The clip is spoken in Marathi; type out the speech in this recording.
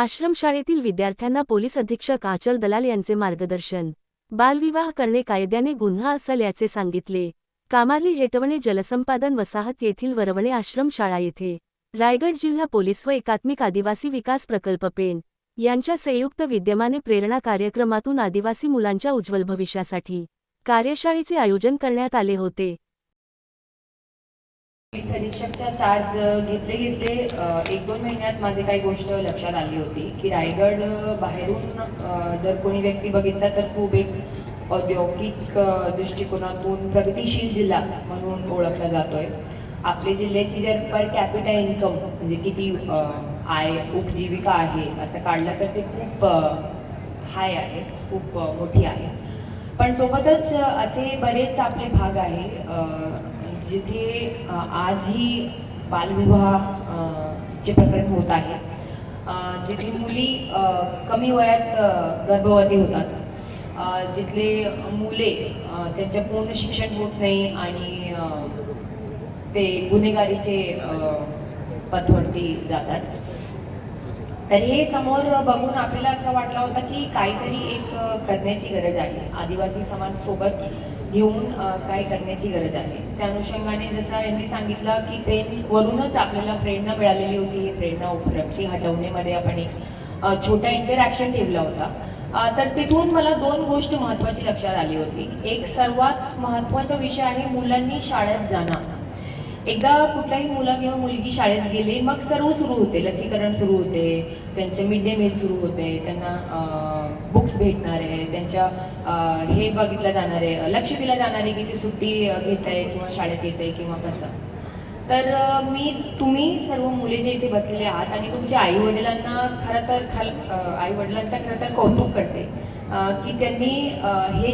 आश्रमशाळेतील विद्यार्थ्यांना पोलीस अधीक्षक आचल दलाल यांचे मार्गदर्शन. बालविवाह करणे कायद्याने गुन्हा असल्याचे याचे सांगितले. कामार्ली हेटवणे जलसंपादन वसाहत येथील वरवणे आश्रमशाळा येथे. रायगड जिल्हा पोलीस व एकात्मिक आदिवासी विकास प्रकल्प पेण. यांच्या संयुक्त विद्यमाने प्रेरणा कार्यक्रमातून आदिवासी मुलांच्या उज्ज्वल भविष्यासाठी कार्यशाळेचे आयोजन करण्यात आले होते. पोलीस अधीक्षकच्या चार्ज घेतले घेतले. एक दोन महिन्यात माझी काही गोष्ट लक्षात आली होती की रायगड बाहेरून जर कोणी व्यक्ती बघितला तर खूप एक औद्योगिक दृष्टिकोनातून प्रगतिशील जिल्हा म्हणून ओळखला जातोय. आपले जिल्ह्याची जर पर कॅपिटा इन्कम म्हणजे किती आय उपजीविका आहे असं काढलं तर ते खूप हाय आहे खूप मोठी आहे. पण सोबतच असे बरेच आपले भाग आहे. जिथे आजही बालविवाह चे प्रकरण होत आहे. जिथे मुली कमी वयात गर्भवती होतात. जिथले मुले अ, त्यांचं पूर्ण शिक्षण होत नाही आणि ते गुन्हेगारीचे पथवरती जातात. तर हे समोर बघून आपल्याला असं वाटलं होतं की काहीतरी एक करण्याची गरज आहे. आदिवासी समाज सोबत घेऊन काही काय करण्याची गरज आहे. त्या अनुषंगाने जसं यांनी सांगितलं की पेन वरूनच आपल्याला प्रेरणा मिळालेली होती. प्रेरणा उपरक्षी हटवण्यामध्ये आपण एक छोटा इंटरॅक्शन ठेवला होता. तर तिथून मला दोन गोष्ट महत्त्वाची लक्षात आली होती. एक सर्वात महत्त्वाचा विषय आहे मुलांनी शाळेत जाणं. एकदा कुठलाही मुलं किंवा मुलगी शाळेत गेले मग सर्व सुरू होते. लसीकरण सुरू होते. त्यांचे मिड डे मील सुरू होते. त्यांना बुक्स भेटणार आहे त्यांच्या हे बघितलं जाणार आहे. लक्ष दिलं जाणार आहे की ती सुट्टी घेत आहे किंवा शाळेत येत आहे किंवा कसं. तर मी तुम्ही सर्व मुले जे इथे बसलेले आहात आणि तुमच्या आईवडिलांना खरं तर खल आईवडिलांचा खरं तर कौतुक करते की त्यांनी हे